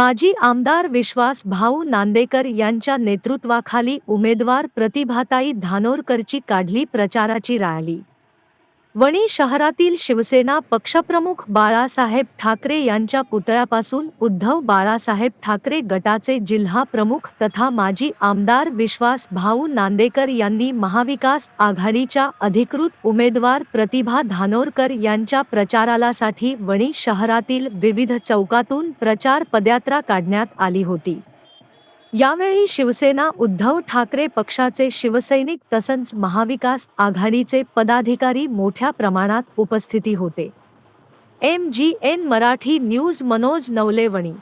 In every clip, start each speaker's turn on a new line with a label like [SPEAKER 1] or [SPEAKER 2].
[SPEAKER 1] माजी आमदार विश्वास भाऊ नांदेकर यांच्या नेतृत्वाखाली उमेदवार प्रतिभाताई धानोरकरची काढली प्रचाराची रॅली. वणी शहरातील शिवसेना पक्षप्रमुख बाळासाहेब ठाकरे यांच्या पुतळ्यापासून उद्धव बाळासाहेब ठाकरे गटाचे जिल्हा प्रमुख तथा माजी आमदार विश्वास भाऊ नांदेकर यांनी महाविकास आघाडीच्या अधिकृत उमेदवार प्रतिभा धानोरकर यांच्या प्रचारालासाठी वणी शहरातील विविध चौकातून प्रचार पदयात्रा काढण्यात आली होती. यावेळी शिवसेना उद्धव ठाकरे पक्षाचे शिवसैनिक तसंच महाविकास आघाडीचे पदाधिकारी मोठ्या प्रमाणात उपस्थिती होते. M G N Marathi news Manoj नवलेवणी.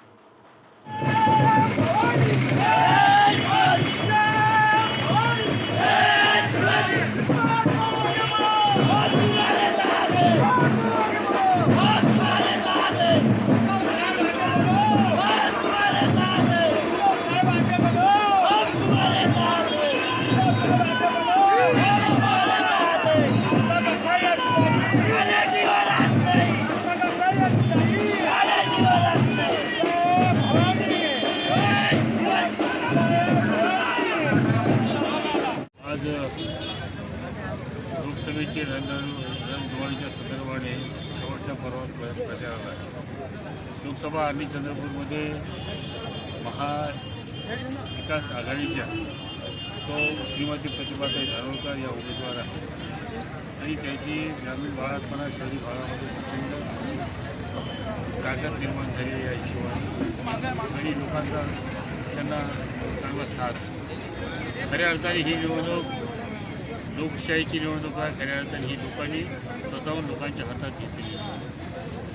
[SPEAKER 2] लोकसभेची रंग रणधुमाळीच्या संदर्भाने शेवटच्या पर्वात प्र- प्रचाराला आहे. लोकसभा आणि चंद्रपूरमध्ये महाविकास आघाडीच्या तो श्रीमती प्रतिभाताई धारोळकर या उमेदवार आहेत. आणि त्याची ग्रामीण भागात म्हणा शहरी भागामध्ये प्रचंड ताकद निर्माण झाली या हिशोबाने. आणि लोकांचा त्यांना चांगला साथ. खऱ्या अर्थाने ही निवडणूक लोकशाहीची निवडणूक आहे खऱ्या अर्थाने ही लोकांनी स्वतःहून लोकांच्या हातात घेतलेली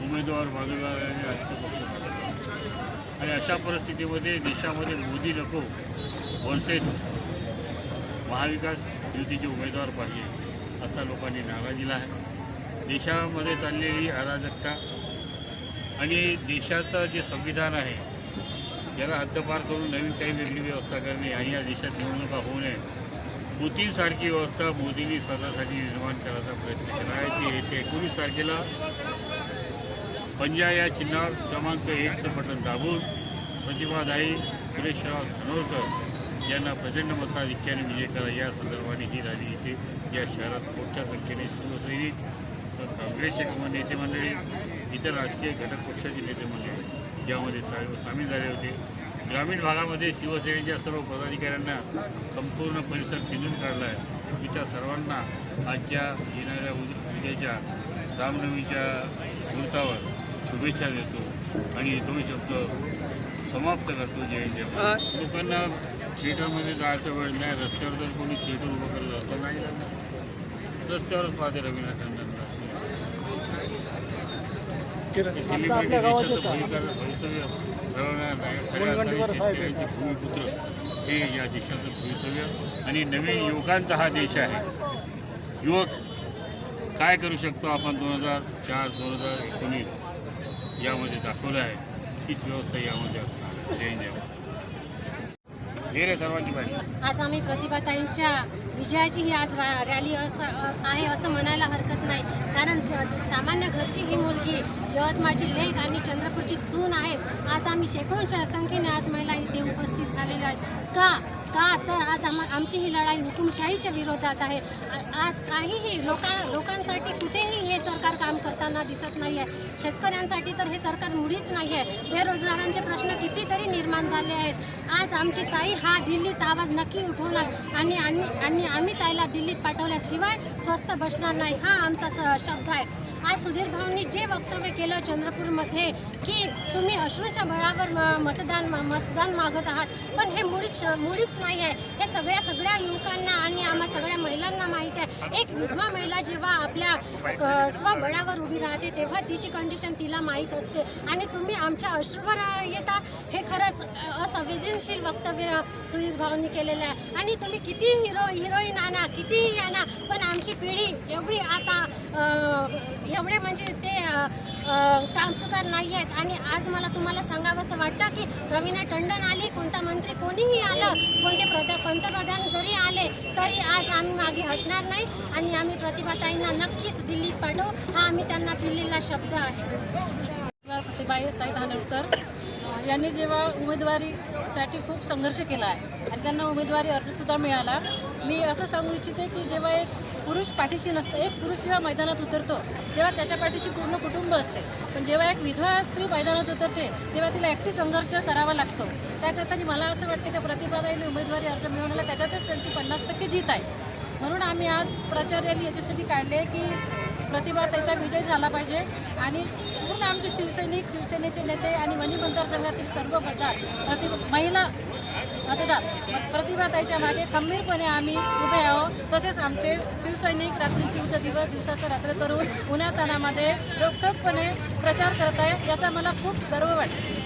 [SPEAKER 2] उमेदवार बाजूला आणि राजकीय पक्ष आणि अशा परिस्थितीमध्ये देशामध्ये मोदी नको वर्सेस महाविकास युतीचे उमेदवार पाहिजे असा लोकांनी नारा दिला आहे. देशामध्ये चाललेली अराजकता आणि देशाचं जे संविधान आहे याला हद्दपार करून नवीन काही वेगळी व्यवस्था करणे आणि या देशात निवडणुका होऊ नये पुतीनसारखी व्यवस्था मोदींनी स्वतःसाठी निर्माण करायचा प्रयत्न केला आहे. ते येते एकोणीस तारखेला पंजा या चिन्हावर क्रमांक एकचं बटन दाबून प्रतिभादाई सुरेशराव धनोरकर यांना प्रचंड मताधिक्याने विजय करा. या संदर्भाने ही रॅली इथे या शहरात मोठ्या संख्येने शिवसैनिक तर काँग्रेसचे नेते मंडळी इतर राजकीय घटक पक्षाचे नेते मंडळी यामध्ये सा सामील झाले होते. ग्रामीण भागामध्ये शिवसेनेच्या सर्व पदाधिकाऱ्यांना संपूर्ण परिसर पिंजून काढला आहे. त्या सर्वांना आजच्या येणाऱ्या उद उद्याच्या रामनवमीच्या मुहूर्तावर शुभेच्छा देतो आणि दोन शब्द समाप्त करतो. जय जय लोकांना थिएटरमध्ये जायचा वेळ नाही. रस्त्यावर जर कोणी थिएटर उभं करत असतं नाही. रस्त्यावरच पाहते रवींद्र टंडनला नाही खऱ्या अर्थाने शेतकऱ्यांचे भूमिपुत्र. हे या देशाचं भवितव्य आणि नवीन युवकांचा हा देश आहे. युवक काय करू शकतो आपण दोन हजार चार दोन हजार एकोणीस यामध्ये दाखवलं आहे. तीच व्यवस्था यामध्ये असणार जय जय हे रे सर्वांची पाहिजे
[SPEAKER 3] आज आम्ही प्रतिभाताईंच्या विजयाची ही आज रॅली असं आहे असं म्हणायला हरकत नाही. कारण सामान्य घरची ही मुलगी यवतमाळची लेख आणि चंद्रपूरची सून आहे आज आम्ही शेकडोंच्या संख्येने आज महिला इथे उपस्थित झालेल्या आहेत. का? का? तर आज आम आमची ही लढाई हुकुमशाहीच्या विरोधात आहे. आज काहीही लोकां लोकांसाठी कुठेही हे सरकार आहे. शेतकऱ्यांसाठी तर हे सरकार मुळीच नाही आहे बेरोजगारांचे प्रश्न कितीतरी निर्माण झाले आहेत. आज आमची ताई हा दिल्लीत आवाज नक्की उठवणार आणि आणि आणि आम्ही ताईला दिल्लीत पाठवल्याशिवाय स्वस्त बसणार नाही. हा आमचा शब्द आहे. आज सुधीर भाऊंनी जे वक्तव्य केलं चंद्रपूरमध्ये की तुम्ही अश्रूच्या बळावर म- मतदान मा- मतदान मागत आहात पण हे मुळीच मुळीच नाही आहे. हे सगळ्या सगळ्या युवकांना आणि आम्हा सगळ्या महिलांना माहीत आहे. एक विधवा महिला जेव्हा आपल्या स्वबळावर उभी राहते तेव्हा तिची कंडिशन तिला माहीत असते. आणि तुम्ही आमच्या अश्रूवर येता हे खरंच असंवेदनशील वक्तव्य सुधीर भाऊंनी केलेलं आहे. आणि तुम्ही किती हिरो हिरोईन आणा कितीही आणा पण आमची पिढी एवढी आता एवढे म्हणजे ते कामचुकार नाही आहेत. आणि आज मला तुम्हाला सांगावंसं वाटतं की रवीना टंडन आली कोणता मंत्री कोणीही आलं कोणते प्रधा पंतप्रधान जरी आले तरी आज आम्ही मागे हटणार नाही. आणि आम्ही प्रतिभाताईंना नक्कीच दिल्लीत पाठवू. हा आम्ही त्यांना दिलेला शब्द आहे.
[SPEAKER 4] बाई ताई धानोरकर यांनी जेव्हा उमेदवारीसाठी खूप संघर्ष केला आहे आणि त्यांना उमेदवारी अर्जसुद्धा मिळाला मी असं सांगू इच्छिते की जेव्हा एक पुरुष पाठीशी नसतं एक पुरुष जेव्हा मैदानात उतरतो तेव्हा त्याच्या पाठीशी पूर्ण कुटुंब असते. पण जेव्हा एक विधवा स्त्री मैदानात उतरते तेव्हा तिला एकटी संघर्ष करावा लागतो. त्याकरता मला असं वाटतं की प्रतिभाताईने उमेदवारी अर्ज मिळवण्याला त्याच्यातच त्यांची पन्नास टक्के जीत आहे. म्हणून आम्ही आज प्रचार यांनी याच्यासाठी काढले की प्रतिभा त्याचा विजय झाला पाहिजे आणि पूर्ण आमचे शिवसैनिक शिवसेनेचे नेते आणि वनी मतदारसंघातील सर्व मतदार प्रति महिला मतदार प्रतिभाताईच्या मागे खंबीरपणे आम्ही उभे आहोत. तसेच आमचे शिवसैनिक रात्री शिवचा दिवस दिवसाचं रात्र करून उन्हातानामध्ये रोखठोकपणे प्रचार करत आहे याचा मला खूप गर्व वाटतो.